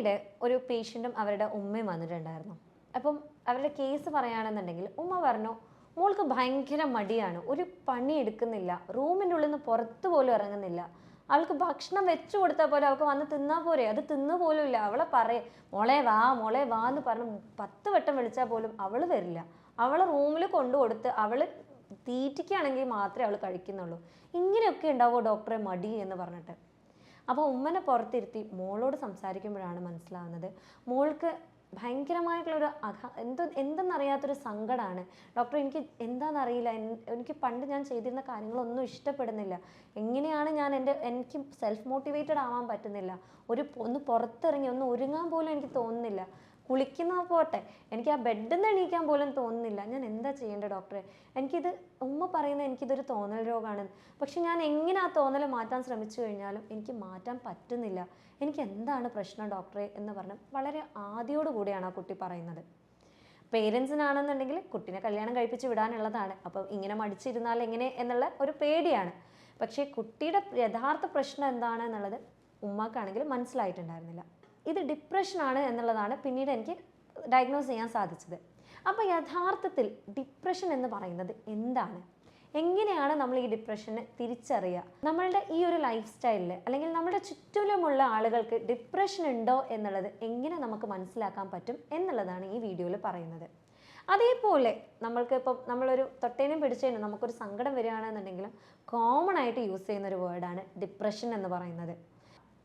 പിന്നീട് ഒരു പേഷ്യന്റും അവരുടെ ഉമ്മയും വന്നിട്ടുണ്ടായിരുന്നു. അപ്പം അവരുടെ കേസ് പറയുകയാണെന്നുണ്ടെങ്കിൽ ഉമ്മ പറഞ്ഞു മോൾക്ക് ഭയങ്കര മടിയാണ്. ഒരു പണി എടുക്കുന്നില്ല. റൂമിന്റെ ഉള്ളിൽ നിന്ന് പുറത്ത് പോലും ഇറങ്ങുന്നില്ല. അവൾക്ക് ഭക്ഷണം വെച്ചു കൊടുത്താൽ പോലും അവൾക്ക് വന്ന് തിന്നാൽ പോരെ. അത് തിന്നു പോലും ഇല്ല. അവളെ പറയേ മോളെ വാ മോളെ വാ എന്ന് പറഞ്ഞ് പത്ത് വട്ടം വിളിച്ചാൽ പോലും അവൾ വരില്ല. അവളെ റൂമിൽ കൊണ്ടു കൊടുത്ത് അവൾ തീറ്റിക്കുകയാണെങ്കിൽ മാത്രമേ അവൾ കഴിക്കുന്നുള്ളൂ. ഇങ്ങനെയൊക്കെ ഉണ്ടാവുമോ ഡോക്ടറെ മടി എന്ന് പറഞ്ഞിട്ട്? അപ്പോൾ ഉമ്മനെ പുറത്തിരുത്തി മോളോട് സംസാരിക്കുമ്പോഴാണ് മനസ്സിലാവുന്നത്. മോൾക്ക് ഭയങ്കരമായിട്ടുള്ളൊരു അഘ എന്ത് എന്തെന്നറിയാത്തൊരു സങ്കടമാണ് ഡോക്ടർ എനിക്ക് എന്താണെന്നറിയില്ല എനിക്ക് പണ്ട് ഞാൻ ചെയ്തിരുന്ന കാര്യങ്ങളൊന്നും ഇഷ്ടപ്പെടുന്നില്ല. എങ്ങനെയാണ് ഞാൻ എന്റെ എനിക്ക് സെൽഫ് മോട്ടിവേറ്റഡ് ആവാൻ പറ്റുന്നില്ല. ഒരു ഒന്ന് പുറത്തിറങ്ങി ഒന്ന് ഒരുങ്ങാൻ പോലും എനിക്ക് തോന്നുന്നില്ല. കുളിക്കുന്ന പോട്ടെ. എനിക്ക് ആ ബെഡിൽ നിന്ന് എണീക്കാൻ പോലും തോന്നുന്നില്ല. ഞാൻ എന്താ ചെയ്യേണ്ടത് ഡോക്ടറെ എനിക്കിത് ഉമ്മ പറയുന്നത് എനിക്കിതൊരു തോന്നൽ രോഗമാണ് പക്ഷെ ഞാൻ എങ്ങനെ ആ തോന്നൽ മാറ്റാൻ ശ്രമിച്ചു കഴിഞ്ഞാലും എനിക്ക് മാറ്റാൻ പറ്റുന്നില്ല. എനിക്ക് എന്താണ് പ്രശ്നം ഡോക്ടറെ എന്ന് പറഞ്ഞ് വളരെ ആദ്യോടു കൂടിയാണ് ആ കുട്ടി പറയുന്നത്. പേരൻസിനാണെന്നുണ്ടെങ്കിൽ കുട്ടീനെ കല്യാണം കഴിപ്പിച്ച് വിടാനുള്ളതാണ്. അപ്പം ഇങ്ങനെ മടിച്ചിരുന്നാൽ എങ്ങനെ എന്നുള്ള ഒരു പേടിയാണ്. പക്ഷേ കുട്ടിയുടെ യഥാർത്ഥ പ്രശ്നം എന്താണ് എന്നുള്ളത് ഉമ്മാക്കാണെങ്കിൽ മനസ്സിലായിട്ടുണ്ടായിരുന്നില്ല. ഇത് ഡിപ്രഷനാണ് എന്നുള്ളതാണ് പിന്നീട് എനിക്ക് ഡയഗ്നോസ് ചെയ്യാൻ സാധിച്ചത്. അപ്പോൾ യഥാർത്ഥത്തിൽ ഡിപ്രഷൻ എന്ന് പറയുന്നത് എന്താണ്? എങ്ങനെയാണ് നമ്മൾ ഈ ഡിപ്രഷനെ തിരിച്ചറിയുക? നമ്മളുടെ ഈ ഒരു ലൈഫ് സ്റ്റൈലിൽ അല്ലെങ്കിൽ നമ്മുടെ ചുറ്റിലുമുള്ള ആളുകൾക്ക് ഡിപ്രഷൻ ഉണ്ടോ എന്നുള്ളത് എങ്ങനെ നമുക്ക് മനസ്സിലാക്കാൻ പറ്റും എന്നുള്ളതാണ് ഈ വീഡിയോയിൽ പറയുന്നത്. അതേപോലെ നമ്മൾക്ക് ഇപ്പം നമ്മളൊരു തൊട്ടേനും പിടിച്ചതിനും നമുക്കൊരു സങ്കടം വരികയാണെന്നുണ്ടെങ്കിലും കോമൺ ആയിട്ട് യൂസ് ചെയ്യുന്ന ഒരു വേർഡാണ് ഡിപ്രഷൻ എന്ന് പറയുന്നത്.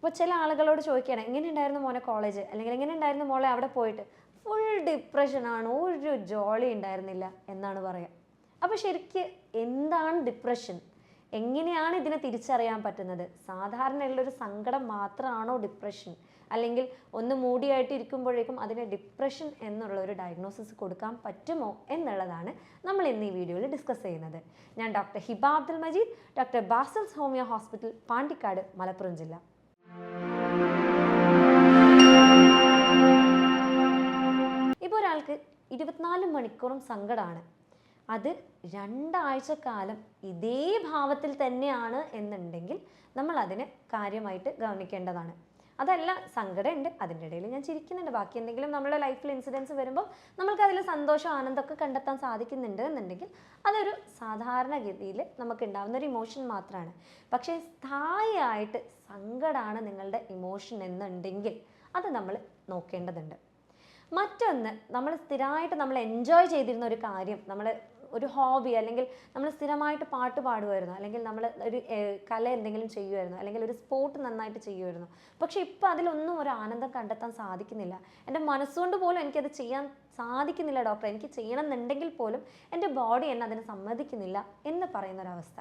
ഇപ്പോൾ ചില ആളുകളോട് ചോദിക്കുകയാണ് എങ്ങനെ ഉണ്ടായിരുന്നു മോനെ കോളേജ് അല്ലെങ്കിൽ എങ്ങനെ ഉണ്ടായിരുന്നു മോളെ അവിടെ പോയിട്ട്? ഫുൾ ഡിപ്രഷനാണ് ഒരു ജോളി ഉണ്ടായിരുന്നില്ല എന്നാണ് പറയുക അപ്പോൾ ശരിക്ക് എന്താണ് ഡിപ്രഷൻ എങ്ങനെയാണ് ഇതിനെ തിരിച്ചറിയാൻ പറ്റുന്നത്? സാധാരണയുള്ളൊരു സങ്കടം മാത്രമാണോ ഡിപ്രഷൻ അല്ലെങ്കിൽ ഒന്ന് മൂടിയായിട്ട് ഇരിക്കുമ്പോഴേക്കും അതിന് ഡിപ്രഷൻ എന്നുള്ള ഒരു ഡയഗ്നോസിസ് കൊടുക്കാൻ പറ്റുമോ എന്നുള്ളതാണ് നമ്മൾ ഇന്ന് ഈ വീഡിയോയിൽ ഡിസ്കസ് ചെയ്യുന്നത്. ഞാൻ doctor Hiba Abdul Majeed doctor Basil's homeo hospital Pandikkad Malappuram ജില്ല. ഇപ്പോൾ ഒരാൾക്ക് ഇരുപത്തിനാല് മണിക്കൂറും സങ്കടമാണ്. അത് രണ്ടാഴ്ച കാലം ഇതേ ഭാവത്തിൽ തന്നെയാണ് എന്നുണ്ടെങ്കിൽ നമ്മൾ അതിനെ കാര്യമായിട്ട് ഗവനിക്കേണ്ടതാണ് അതല്ല സങ്കടമുണ്ട്. അതിന്റെ ഇടയിൽ ഞാൻ ചിരിക്കുന്നുണ്ട്. ബാക്കി എന്തെങ്കിലും നമ്മുടെ ലൈഫിൽ ഇൻസിഡൻസ് വരുമ്പോൾ നമുക്ക് അതിൽ സന്തോഷം ആനന്ദമൊക്കെ കണ്ടെത്താൻ സാധിക്കുന്നുണ്ട് എന്നുണ്ടെങ്കിൽ അതൊരു സാധാരണഗതിയിൽ നമുക്ക് ഉണ്ടാകുന്ന ഒരു ഇമോഷൻ മാത്രമാണ് പക്ഷേ സ്ഥായിയായിട്ട് സങ്കടമാണ് നിങ്ങളുടെ ഇമോഷൻ എന്നുണ്ടെങ്കിൽ അത് നമ്മൾ നോക്കേണ്ടതുണ്ട്. മറ്റൊന്ന് നമ്മൾ സ്ഥിരമായിട്ട് നമ്മൾ എൻജോയ് ചെയ്തിരുന്ന ഒരു കാര്യം നമ്മൾ ഒരു ഹോബി അല്ലെങ്കിൽ നമ്മൾ സ്ഥിരമായിട്ട് പാട്ട് പാടുമായിരുന്നു അല്ലെങ്കിൽ നമ്മൾ ഒരു കല എന്തെങ്കിലും ചെയ്യുമായിരുന്നു അല്ലെങ്കിൽ ഒരു സ്പോർട്ട് നന്നായിട്ട് ചെയ്യുമായിരുന്നു പക്ഷെ ഇപ്പം അതിലൊന്നും ഒരു ആനന്ദം കണ്ടെത്താൻ സാധിക്കുന്നില്ല. എന്റെ മനസ്സുകൊണ്ട് പോലും എനിക്കത് ചെയ്യാൻ സാധിക്കുന്നില്ല ഡോക്ടർ എനിക്ക് ചെയ്യണം എന്നുണ്ടെങ്കിൽ പോലും എന്റെ ബോഡി എന്നെ അതിന് സമ്മതിക്കുന്നില്ല എന്ന് പറയുന്ന ഒരവസ്ഥ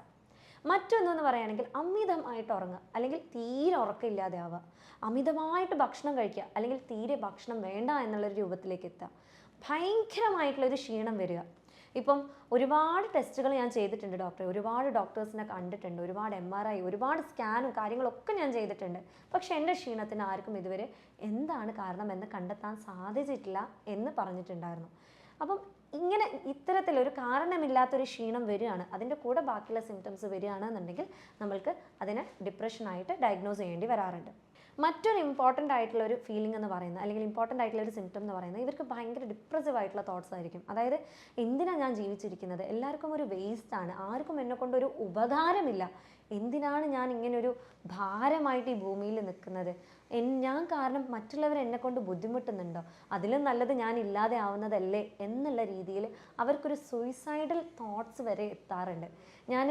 മറ്റൊന്നെന്ന് പറയുകയാണെങ്കിൽ അമിതമായിട്ട് ഉറങ്ങുക അല്ലെങ്കിൽ തീരെ ഉറക്കമില്ലാതെ ആവുക അമിതമായിട്ട് ഭക്ഷണം കഴിക്കുക അല്ലെങ്കിൽ തീരെ ഭക്ഷണം വേണ്ട എന്നുള്ളൊരു രൂപത്തിലേക്ക് എത്തുക. ഭയങ്കരമായിട്ടുള്ളൊരു ക്ഷീണം വരിക. ഇപ്പം ഒരുപാട് ടെസ്റ്റുകൾ ഞാൻ ചെയ്തിട്ടുണ്ട് ഡോക്ടറെ. ഒരുപാട് ഡോക്ടേഴ്സിനെ കണ്ടിട്ടുണ്ട്. ഒരുപാട് എം ആർ ഐ ഒരുപാട് സ്കാനും കാര്യങ്ങളൊക്കെ ഞാൻ ചെയ്തിട്ടുണ്ട്. പക്ഷെ എന്റെ ക്ഷീണത്തിന് ആർക്കും ഇതുവരെ എന്താണ് കാരണം എന്ന് കണ്ടെത്താൻ സാധിച്ചിട്ടില്ല എന്ന് പറഞ്ഞിട്ടുണ്ടായിരുന്നു. അപ്പം ഇങ്ങനെ ഇത്തരത്തിലൊരു കാരണമില്ലാത്തൊരു ക്ഷീണം വരികയാണ് അതിന്റെ കൂടെ ബാക്കിയുള്ള സിംറ്റംസ് വരികയാണെന്നുണ്ടെങ്കിൽ നമ്മൾക്ക് അതിനെ ഡിപ്രഷനായിട്ട് ഡയഗ്നോസ് ചെയ്യേണ്ടി വരാറുണ്ട്. മറ്റൊരു ഇമ്പോർട്ടന്റ് ആയിട്ടുള്ള ഒരു ഫീലിംഗ് എന്ന് പറയുന്നത് അല്ലെങ്കിൽ ഇമ്പോർട്ടന്റ് ആയിട്ടുള്ള ഒരു സിംറ്റം എന്ന് പറയുന്നത് ഇവർക്ക് ഭയങ്കര ഡിപ്രസീവ് ആയിട്ടുള്ള തോട്ട്സ് ആയിരിക്കും. അതായത് എന്തിനാണ് ഞാൻ ജീവിച്ചിരിക്കുന്നത്? എല്ലാവർക്കും ഒരു വേസ്റ്റ് ആണ്. ആർക്കും എന്നെക്കൊണ്ട് ഒരു ഉപകാരമില്ല. എന്തിനാണ് ഞാൻ ഇങ്ങനെ ഒരു ഭാരമായിട്ട് ഈ ഭൂമിയിൽ നിൽക്കുന്നത്? ഞാൻ കാരണം മറ്റുള്ളവർ എന്നെ കൊണ്ട് ബുദ്ധിമുട്ടുന്നുണ്ടോ? അതിലും നല്ലത് ഞാൻ ഇല്ലാതെ ആവുന്നതല്ലേ എന്നുള്ള രീതിയിൽ അവർക്കൊരു സൂയിസൈഡൽ തോട്ട്സ് വരെ എത്താറുണ്ട്. ഞാൻ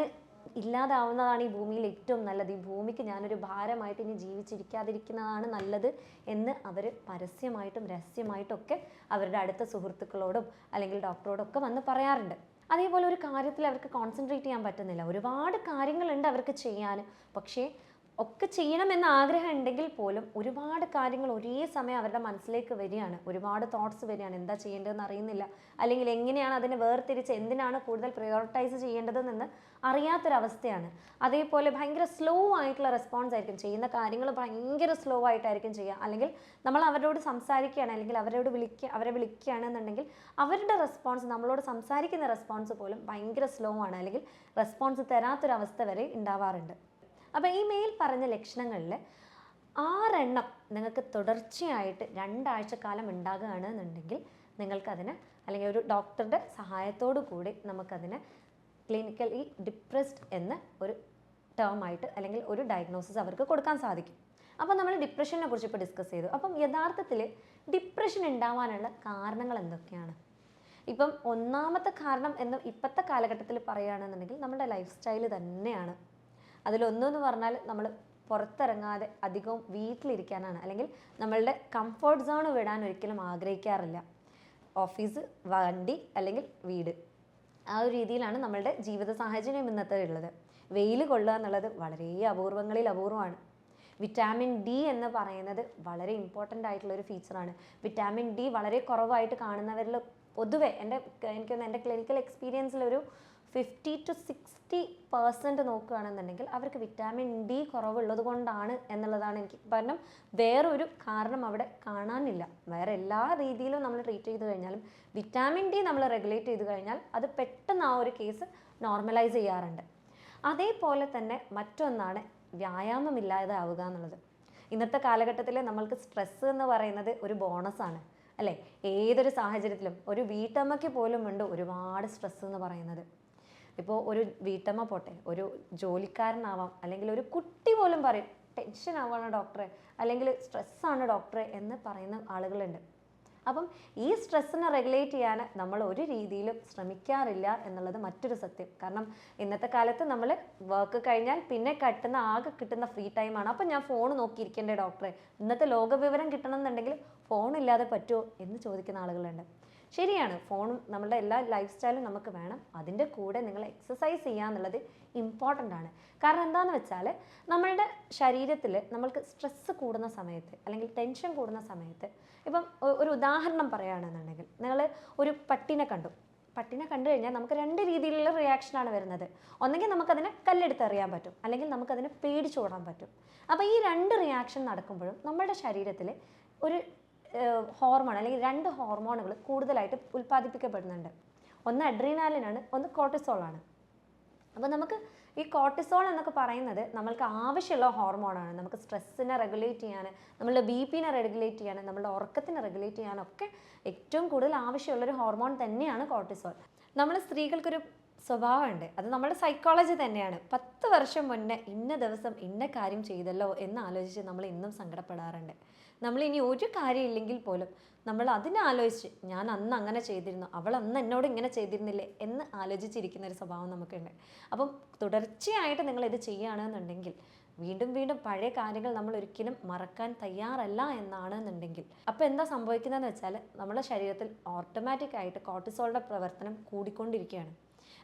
ഇല്ലാതാവുന്നതാണ് ഈ ഭൂമിയിൽ ഏറ്റവും നല്ലത്. ഈ ഭൂമിക്ക് ഞാനൊരു ഭാരമായിട്ട് ഇനി ജീവിച്ചിരിക്കാതിരിക്കുന്നതാണ് നല്ലത് എന്ന് അവർ പരസ്യമായിട്ടും രഹസ്യമായിട്ടൊക്കെ അവരുടെ അടുത്ത സുഹൃത്തുക്കളോടും അല്ലെങ്കിൽ ഡോക്ടറോടും ഒക്കെ വന്ന് പറയാറുണ്ട്. അതേപോലെ ഒരു കാര്യത്തിൽ അവർക്ക് കോൺസെൻട്രേറ്റ് ചെയ്യാൻ പറ്റുന്നില്ല. ഒരുപാട് കാര്യങ്ങളുണ്ട് അവർക്ക് ചെയ്യാൻ. പക്ഷേ ഒക്കെ ചെയ്യണമെന്ന് ആഗ്രഹം ഉണ്ടെങ്കിൽ പോലും ഒരുപാട് കാര്യങ്ങൾ ഒരേ സമയം അവരുടെ മനസ്സിലേക്ക് വരികയാണ്. ഒരുപാട് തോട്ട്സ് വരികയാണ്. എന്താ ചെയ്യേണ്ടതെന്ന് അറിയുന്നില്ല. അല്ലെങ്കിൽ എങ്ങനെയാണ് അതിനെ വേർതിരിച്ച് എന്തിനാണ് കൂടുതൽ പ്രയോറിറ്റൈസ് ചെയ്യേണ്ടതെന്ന് അറിയാത്തൊരവസ്ഥയാണ്. അതേപോലെ ഭയങ്കര സ്ലോ ആയിട്ടുള്ള റെസ്പോൺസ് ആയിരിക്കും. ചെയ്യുന്ന കാര്യങ്ങൾ ഭയങ്കര സ്ലോ ആയിട്ടായിരിക്കും ചെയ്യുക. അല്ലെങ്കിൽ നമ്മൾ അവരോട് സംസാരിക്കുകയാണ്. അല്ലെങ്കിൽ അവരോട് വിളിക്കുക അവരെ വിളിക്കുകയാണെന്നുണ്ടെങ്കിൽ അവരുടെ റെസ്പോൺസ് നമ്മളോട് സംസാരിക്കുന്ന റെസ്പോൺസ് പോലും ഭയങ്കര സ്ലോ ആണ്. അല്ലെങ്കിൽ റെസ്പോൺസ് തരാത്തൊരവസ്ഥ വരെ ഉണ്ടാവാറുണ്ട്. അപ്പോൾ ഈ മെയിൽ പറഞ്ഞ ലക്ഷണങ്ങളിൽ ആറെണ്ണം നിങ്ങൾക്ക് തുടർച്ചയായിട്ട് രണ്ടാഴ്ച കാലം ഉണ്ടാകുകയാണ് എന്നുണ്ടെങ്കിൽ നിങ്ങൾക്കതിന് അല്ലെങ്കിൽ ഒരു ഡോക്ടറുടെ സഹായത്തോടു കൂടി നമുക്കതിന് ക്ലിനിക്കലി ഡിപ്രസ്ഡ് എന്ന് ഒരു ടേം ആയിട്ട് അല്ലെങ്കിൽ ഒരു ഡയഗ്നോസിസ് അവർക്ക് കൊടുക്കാൻ സാധിക്കും. അപ്പോൾ നമ്മൾ ഡിപ്രഷനെ കുറിച്ച് ഇപ്പോൾ ഡിസ്കസ് ചെയ്തു. അപ്പം യഥാർത്ഥത്തിൽ ഡിപ്രഷൻ ഉണ്ടാവാനുള്ള കാരണങ്ങൾ എന്തൊക്കെയാണ്? ഇപ്പം ഒന്നാമത്തെ കാരണം എന്ന് ഇപ്പോഴത്തെ കാലഘട്ടത്തിൽ പറയുകയാണെന്നുണ്ടെങ്കിൽ നമ്മുടെ ലൈഫ് സ്റ്റൈൽ തന്നെയാണ് അതിലൊന്നെന്ന് പറഞ്ഞാൽ നമ്മൾ പുറത്തിറങ്ങാതെ അധികവും വീട്ടിലിരിക്കാനാണ്. അല്ലെങ്കിൽ നമ്മളുടെ കംഫർട്ട് സോൺ വിടാൻ ഒരിക്കലും ആഗ്രഹിക്കാറില്ല. ഓഫീസ് വണ്ടി അല്ലെങ്കിൽ വീട്. ആ ഒരു രീതിയിലാണ് നമ്മളുടെ ജീവിത സാഹചര്യം ഇന്നത്തെ ഉള്ളത് വെയിൽ കൊള്ളുക എന്നുള്ളത് വളരെ അപൂർവങ്ങളിൽ അപൂർവമാണ്. വിറ്റാമിൻ ഡി എന്ന് പറയുന്നത് വളരെ ഇമ്പോർട്ടന്റ് ആയിട്ടുള്ള ഒരു ഫീച്ചറാണ് വിറ്റാമിൻ ഡി വളരെ കുറവായിട്ട് കാണുന്നവരിൽ പൊതുവെ എന്റെ എനിക്കൊന്ന് എന്റെ ക്ലിനിക്കൽ എക്സ്പീരിയൻസിൽ ഒരു ഫിഫ്റ്റി ടു സിക്സ്റ്റി പേഴ്സന്റ് നോക്കുകയാണെന്നുണ്ടെങ്കിൽ അവർക്ക് വിറ്റാമിൻ ഡി കുറവുള്ളത് കൊണ്ടാണ് എന്നുള്ളതാണ് എനിക്ക് കാരണം വേറൊരു കാരണം അവിടെ കാണാനില്ല. വേറെ എല്ലാ രീതിയിലും നമ്മൾ ട്രീറ്റ് ചെയ്ത് കഴിഞ്ഞാലും വിറ്റാമിൻ ഡി നമ്മൾ റെഗുലേറ്റ് ചെയ്ത് കഴിഞ്ഞാൽ അത് പെട്ടെന്ന് ആ ഒരു കേസ് നോർമലൈസ് ചെയ്യാറുണ്ട്. അതേപോലെ തന്നെ മറ്റൊന്നാണ് വ്യായാമമില്ലാതെ ആവുക എന്നുള്ളത്. ഇന്നത്തെ കാലഘട്ടത്തിൽ നമ്മൾക്ക് സ്ട്രെസ്സ് എന്ന് പറയുന്നത് ഒരു ബോണസാണ് അല്ലേ? ഏതൊരു സാഹചര്യത്തിലും ഒരു വീട്ടമ്മയ്ക്ക് പോലും ഉണ്ട് ഒരുപാട് സ്ട്രെസ് എന്ന് പറയുന്നത്. ഇപ്പോൾ ഒരു വീട്ടമ്മ പോട്ടെ ഒരു ജോലിക്കാരനാവാം അല്ലെങ്കിൽ ഒരു കുട്ടി പോലും പറയും ടെൻഷൻ ആവാണ് ഡോക്ടറെ അല്ലെങ്കിൽ സ്ട്രെസ്സാണ് ഡോക്ടറെ എന്ന് പറയുന്ന ആളുകളുണ്ട്. അപ്പം ഈ സ്ട്രെസ്സിനെ റെഗുലേറ്റ് ചെയ്യാൻ നമ്മൾ ഒരു രീതിയിലും ശ്രമിക്കാറില്ല എന്നുള്ളത് മറ്റൊരു സത്യം. കാരണം ഇന്നത്തെ കാലത്ത് നമ്മൾ വർക്ക് കഴിഞ്ഞാൽ പിന്നെ കിട്ടുന്ന ആകെ കിട്ടുന്ന ഫ്രീ ടൈമാണ് അപ്പം ഞാൻ ഫോൺ നോക്കിയിരിക്കേണ്ടേ ഡോക്ടറെ ഇന്നത്തെ ലോകവിവരം കിട്ടണം എന്നുണ്ടെങ്കിൽ ഫോൺ ഇല്ലാതെ പറ്റുമോ എന്ന് ചോദിക്കുന്ന ആളുകളുണ്ട്. ശരിയാണ്. ഫോണും നമ്മുടെ എല്ലാ ലൈഫ് സ്റ്റൈലും നമുക്ക് വേണം. അതിന്റെ കൂടെ നിങ്ങൾ എക്സസൈസ് ചെയ്യുക എന്നുള്ളത് ഇമ്പോർട്ടന്റ് ആണ്. കാരണം എന്താണെന്ന് വെച്ചാൽ നമ്മളുടെ ശരീരത്തിൽ നമ്മൾക്ക് സ്ട്രെസ്സ് കൂടുന്ന സമയത്ത് അല്ലെങ്കിൽ ടെൻഷൻ കൂടുന്ന സമയത്ത് ഇപ്പം ഒരു ഉദാഹരണം പറയുകയാണെന്നുണ്ടെങ്കിൽ നിങ്ങൾ ഒരു പട്ടിനെ കണ്ടു. പട്ടിനെ കണ്ടു കഴിഞ്ഞാൽ നമുക്ക് രണ്ട് രീതിയിലുള്ള റിയാക്ഷനാണ് വരുന്നത്. ഒന്നെങ്കിൽ നമുക്കതിനെ കല്ലെടുത്തെറിയാൻ പറ്റും. അല്ലെങ്കിൽ നമുക്കതിനെ പേടിച്ചോടാൻ പറ്റും. അപ്പോൾ ഈ രണ്ട് റിയാക്ഷൻ നടക്കുമ്പോഴും നമ്മുടെ ശരീരത്തിൽ ഒരു ഹോർമോൺ അല്ലെങ്കിൽ രണ്ട് ഹോർമോണുകൾ കൂടുതലായിട്ട് ഉൽപ്പാദിപ്പിക്കപ്പെടുന്നുണ്ട്. ഒന്ന് അഡ്രീനാലിനാണ് ഒന്ന് കോർട്ടിസോളാണ് അപ്പോൾ നമുക്ക് ഈ കോർട്ടിസോൾ എന്നൊക്കെ പറയുന്നത് നമ്മൾക്ക് ആവശ്യമുള്ള ഹോർമോണാണ് നമുക്ക് സ്ട്രെസ്സിനെ റെഗുലേറ്റ് ചെയ്യാൻ നമ്മളുടെ ബി പിനെ റെഗുലേറ്റ് ചെയ്യാൻ നമ്മളുടെ ഉറക്കത്തിനെ റെഗുലേറ്റ് ചെയ്യാനൊക്കെ ഏറ്റവും കൂടുതൽ ആവശ്യമുള്ളൊരു ഹോർമോൺ തന്നെയാണ് കോർട്ടിസോൾ നമ്മൾ സ്ത്രീകൾക്കൊരു സ്വഭാവമുണ്ട്. അത് നമ്മുടെ സൈക്കോളജി തന്നെയാണ്. പത്ത് വർഷം മുന്നേ ഇന്ന ദിവസം ഇന്ന കാര്യം ചെയ്തല്ലോ എന്ന് ആലോചിച്ച് നമ്മൾ ഇന്നും സങ്കടപ്പെടാറുണ്ട്. നമ്മൾ ഇനി ഒരു കാര്യമില്ലെങ്കിൽ പോലും നമ്മൾ അതിനെ ആലോചിച്ച് ഞാൻ അന്ന് അങ്ങനെ ചെയ്തിരുന്നു അവൾ അന്ന് എന്നോട് ഇങ്ങനെ ചെയ്തിരുന്നില്ലേ? എന്ന് ആലോചിച്ചിരിക്കുന്ന ഒരു സ്വഭാവം നമുക്കുണ്ട്. അപ്പം തുടർച്ചയായിട്ട് നിങ്ങൾ ഇത് ചെയ്യുകയാണെന്നുണ്ടെങ്കിൽ വീണ്ടും വീണ്ടും പഴയ കാര്യങ്ങൾ നമ്മൾ ഒരിക്കലും മറക്കാൻ തയ്യാറല്ല എന്നാണ് എന്നുണ്ടെങ്കിൽ അപ്പോൾ എന്താ സംഭവിക്കുന്നതെന്ന് വെച്ചാൽ നമ്മുടെ ശരീരത്തിൽ ഓട്ടോമാറ്റിക് ആയിട്ട് കോർട്ടിസോളിന്റെ പ്രവർത്തനം കൂടിക്കൊണ്ടിരിക്കുകയാണ്.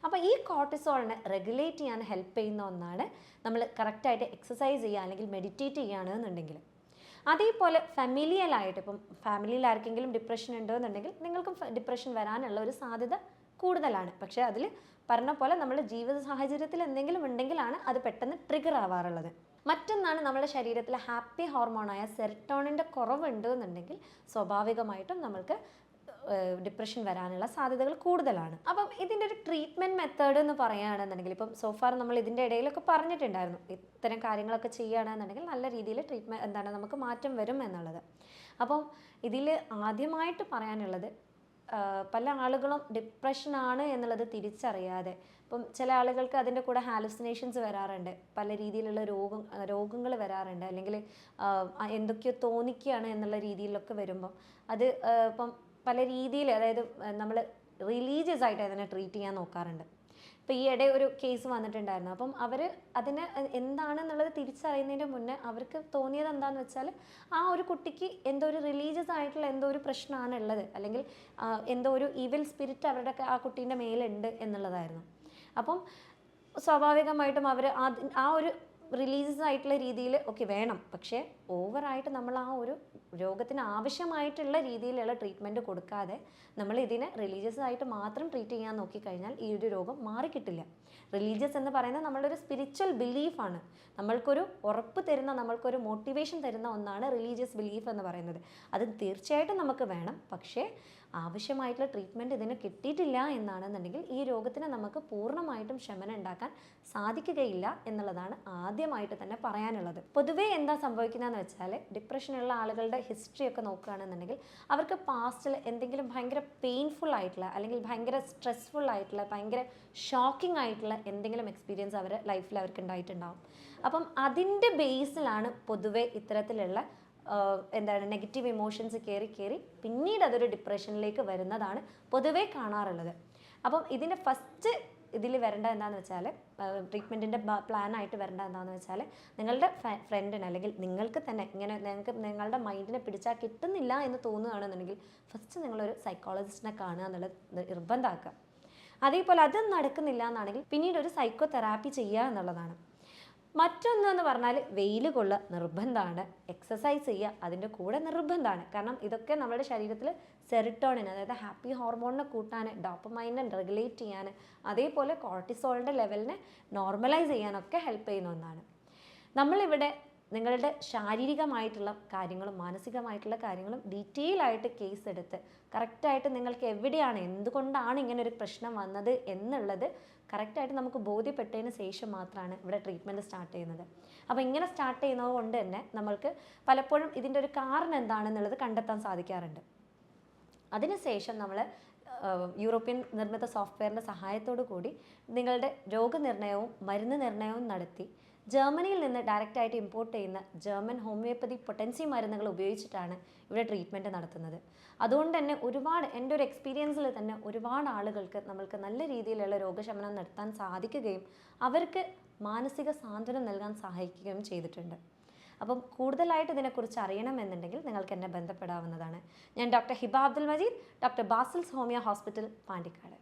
അപ്പോൾ ഈ കോർട്ടിസോളിനെ റെഗുലേറ്റ് ചെയ്യാൻ ഹെൽപ്പ് ചെയ്യുന്ന ഒന്നാണ് നമ്മൾ കറക്റ്റായിട്ട് എക്സസൈസ് ചെയ്യുക അല്ലെങ്കിൽ മെഡിറ്റേറ്റ് ചെയ്യുകയാണെന്നുണ്ടെങ്കിൽ. അതേപോലെ ഫെമിലിയലായിട്ട് ഇപ്പം ഫാമിലിയിൽ ആർക്കെങ്കിലും ഡിപ്രഷൻ ഉണ്ടെന്നുണ്ടെങ്കിൽ നിങ്ങൾക്കും ഡിപ്രഷൻ വരാനുള്ള ഒരു സാധ്യത കൂടുതലാണ്. പക്ഷേ അതിൽ പറഞ്ഞ പോലെ നമ്മുടെ ജീവിത സാഹചര്യത്തിൽ എന്തെങ്കിലും ഉണ്ടെങ്കിലാണ് അത് പെട്ടെന്ന് ട്രിഗർ ആവാറുള്ളത്. മറ്റൊന്നാണ് നമ്മുടെ ശരീരത്തിലെ ഹാപ്പി ഹോർമോണായ സെറട്ടോണിന്റെ കുറവുണ്ട് എന്നുണ്ടെങ്കിൽ സ്വാഭാവികമായിട്ടും നമ്മൾക്ക് ഡിപ്രഷൻ വരാനുള്ള സാധ്യതകൾ കൂടുതലാണ്. അപ്പം ഇതിന്റെ ഒരു ട്രീറ്റ്മെന്റ് മെത്തേഡ് എന്ന് പറയുകയാണെന്നുണ്ടെങ്കിൽ ഇപ്പം സോഫാർ നമ്മൾ ഇതിന്റെ ഇടയിലൊക്കെ പറഞ്ഞിട്ടുണ്ടായിരുന്നു. ഇത്തരം കാര്യങ്ങളൊക്കെ ചെയ്യുകയാണെന്നുണ്ടെങ്കിൽ നല്ല രീതിയിൽ ട്രീറ്റ്മെന്റ് എന്താണ് നമുക്ക് മാറ്റം വരും എന്നുള്ളത്. അപ്പം ഇതിൽ ആദ്യമായിട്ട് പറയാനുള്ളത് പല ആളുകളും ഡിപ്രഷനാണ് എന്നുള്ളത് തിരിച്ചറിയാതെ ഇപ്പം ചില ആളുകൾക്ക് അതിന്റെ കൂടെ ഹാലുസിനേഷൻസ് വരാറുണ്ട്. പല രീതിയിലുള്ള രോഗം രോഗങ്ങൾ വരാറുണ്ട്. അല്ലെങ്കിൽ എന്തൊക്കെയോ തോന്നിക്കുകയാണ് എന്നുള്ള രീതിയിലൊക്കെ വരുമ്പം. അത് ഇപ്പം പല രീതിയിൽ അതായത് നമ്മൾ റിലീജിയസ് ആയിട്ട് അതിനെ ട്രീറ്റ് ചെയ്യാൻ നോക്കാറുണ്ട്. ഇപ്പോൾ ഈ ഇടയിൽ ഒരു കേസ് വന്നിട്ടുണ്ടായിരുന്നു. അപ്പം അവർ അതിനെ എന്താണെന്നുള്ളത് തിരിച്ചറിയുന്നതിന്റെ മുന്നേ അവർക്ക് തോന്നിയത് എന്താണെന്ന് വെച്ചാൽ ആ ഒരു കുട്ടിക്ക് എന്തോ ഒരു റിലീജിയസ് ആയിട്ടുള്ള എന്തോ ഒരു പ്രശ്നമാണ് ഉള്ളത് അല്ലെങ്കിൽ എന്തോ ഒരു ഈവിൽ സ്പിരിറ്റ് അവരുടെ ആ കുട്ടീന്റെ മേലുണ്ട് എന്നുള്ളതായിരുന്നു. അപ്പം സ്വാഭാവികമായിട്ടും അവർ ആ ഒരു റിലീജിയസ് ആയിട്ടുള്ള രീതിയിൽ ഓക്കെ വേണം. പക്ഷേ ഓവറായിട്ട് നമ്മൾ ആ ഒരു രോഗത്തിന് ആവശ്യമായിട്ടുള്ള രീതിയിലുള്ള ട്രീറ്റ്മെന്റ് കൊടുക്കാതെ നമ്മൾ ഇതിനെ റിലീജിയസ് ആയിട്ട് മാത്രം ട്രീറ്റ് ചെയ്യാൻ നോക്കിക്കഴിഞ്ഞാൽ ഈ ഒരു രോഗം മാറിക്കിട്ടില്ല. റിലീജിയസ് എന്ന് പറയുന്നത് നമ്മളുടെ ഒരു സ്പിരിച്വൽ ബിലീഫാണ് നമ്മൾക്കൊരു ഉറപ്പ് തരുന്ന നമ്മൾക്കൊരു മോട്ടിവേഷൻ തരുന്ന ഒന്നാണ് റിലീജിയസ് ബിലീഫ് എന്ന് പറയുന്നത്. അത് തീർച്ചയായിട്ടും നമുക്ക് വേണം. പക്ഷേ ആവശ്യമായിട്ടുള്ള ട്രീറ്റ്മെന്റ് ഇതിന് കിട്ടിയിട്ടില്ല എന്നാണെന്നുണ്ടെങ്കിൽ ഈ രോഗത്തിന് നമുക്ക് പൂർണമായിട്ടും ശമനം ഉണ്ടാക്കാൻ സാധിക്കുകയില്ല എന്നുള്ളതാണ് ആദ്യമായിട്ട് തന്നെ പറയാനുള്ളത്. പൊതുവേ എന്താ സംഭവിക്കുന്നതെന്ന് വെച്ചാൽ ഡിപ്രഷനുള്ള ആളുകളുടെ ഹിസ്റ്ററി ഒക്കെ നോക്കുകയാണെന്നുണ്ടെങ്കിൽ അവർക്ക് പാസ്റ്റിൽ എന്തെങ്കിലും ഭയങ്കര പെയിൻഫുൾ ആയിട്ടുള്ള അല്ലെങ്കിൽ ഭയങ്കര സ്ട്രെസ്ഫുൾ ആയിട്ടുള്ള ഭയങ്കര ഷോക്കിംഗ് ആയിട്ടുള്ള എന്തെങ്കിലും എക്സ്പീരിയൻസ് അവരുടെ ലൈഫിൽ അവർക്ക് ഉണ്ടായിട്ടുണ്ടാവും. അപ്പം അതിന്റെ ബേസിലാണ് പൊതുവേ ഇത്തരത്തിലുള്ള എന്താണ് നെഗറ്റീവ് ഇമോഷൻസ് കയറി കയറി പിന്നീട് അതൊരു ഡിപ്രഷനിലേക്ക് വരുന്നതാണ് പൊതുവേ കാണാറുള്ളത്. അപ്പം ഇതിന്റെ ഫസ്റ്റ് ഇതിൽ വരേണ്ട എന്താണെന്ന് വെച്ചാൽ ട്രീറ്റ്മെന്റിന്റെ പ്ലാൻ ആയിട്ട് വരേണ്ട എന്താണെന്ന് വെച്ചാൽ നിങ്ങളുടെ ഫ്രണ്ടിന് അല്ലെങ്കിൽ നിങ്ങൾക്ക് തന്നെ ഇങ്ങനെ നിങ്ങൾക്ക് നിങ്ങളുടെ മൈൻഡിനെ പിടിച്ചാൽ കിട്ടുന്നില്ല എന്ന് തോന്നുകയാണെന്നുണ്ടെങ്കിൽ ഫസ്റ്റ് നിങ്ങളൊരു സൈക്കോളജിസ്റ്റിനെ കാണുക എന്നുള്ളത് നിർബന്ധമാക്കുക. അതേപോലെ അത് നടക്കുന്നില്ല എന്നാണെങ്കിൽ പിന്നീട് ഒരു സൈക്കോ തെറാപ്പി ചെയ്യുക എന്നുള്ളതാണ്. മറ്റൊന്ന് എന്ന് പറഞ്ഞാൽ വെയിൽ കൊള്ളുക നിർബന്ധമാണ്. എക്സസൈസ് ചെയ്യുക അതിന്റെ കൂടെ നിർബന്ധമാണ്. കാരണം ഇതൊക്കെ നമ്മുടെ ശരീരത്തിൽ സെറിട്ടോണിന് അതായത് ഹാപ്പി ഹോർമോണിനെ കൂട്ടാൻ ഡോപ്പമൈനെ റെഗുലേറ്റ് ചെയ്യാൻ അതേപോലെ കോർട്ടിസോളിന്റെ ലെവലിനെ നോർമലൈസ് ചെയ്യാനൊക്കെ ഹെൽപ്പ് ചെയ്യുന്ന ഒന്നാണ്. നമ്മളിവിടെ നിങ്ങളുടെ ശാരീരികമായിട്ടുള്ള കാര്യങ്ങളും മാനസികമായിട്ടുള്ള കാര്യങ്ങളും ഡീറ്റെയിൽ ആയിട്ട് കേസ് എടുത്ത് കറക്റ്റായിട്ട് നിങ്ങൾക്ക് എവിടെയാണ് എന്തുകൊണ്ടാണ് ഇങ്ങനെ ഒരു പ്രശ്നം വന്നത് എന്നുള്ളത് കറക്റ്റായിട്ട് നമുക്ക് ബോധ്യപ്പെട്ടതിന് ശേഷം മാത്രമാണ് ഇവിടെ ട്രീറ്റ്മെന്റ് സ്റ്റാർട്ട് ചെയ്യുന്നത്. അപ്പോൾ ഇങ്ങനെ സ്റ്റാർട്ട് ചെയ്യുന്നത് കൊണ്ട് തന്നെ നമ്മൾക്ക് പലപ്പോഴും ഇതിന്റെ ഒരു കാരണം എന്താണെന്നുള്ളത് കണ്ടെത്താൻ സാധിക്കാറുണ്ട്. അതിനുശേഷം നമ്മൾ യൂറോപ്യൻ നിർമ്മിത സോഫ്റ്റ്വെയറിന്റെ സഹായത്തോടു കൂടി നിങ്ങളുടെ രോഗനിർണയവും മരുന്ന് നിർണയവും നടത്തി ജർമ്മനിയിൽ നിന്ന് ഡയറക്റ്റായിട്ട് ഇമ്പോർട്ട് ചെയ്യുന്ന ജർമ്മൻ ഹോമിയോപ്പതി പൊട്ടൻസി മരുന്നുകൾ ഉപയോഗിച്ചിട്ടാണ് ഇവിടെ ട്രീറ്റ്മെന്റ് നടത്തുന്നത്. അതുകൊണ്ട് തന്നെ ഒരുപാട് എന്റെ ഒരു എക്സ്പീരിയൻസിൽ തന്നെ ഒരുപാട് ആളുകൾക്ക് നമ്മൾക്ക് നല്ല രീതിയിലുള്ള രോഗശമനം നടത്താൻ സാധിക്കുകയും അവർക്ക് മാനസിക സാന്ത്വനം നൽകാൻ സഹായിക്കുകയും ചെയ്തിട്ടുണ്ട്. അപ്പം കൂടുതലായിട്ട് ഇതിനെക്കുറിച്ച് അറിയണമെന്നുണ്ടെങ്കിൽ നിങ്ങൾക്ക് എന്നെ ബന്ധപ്പെടാവുന്നതാണ്. ഞാൻ doctor Hiba Abdul Majeed doctor Basil's homeo hospital Pandikkad.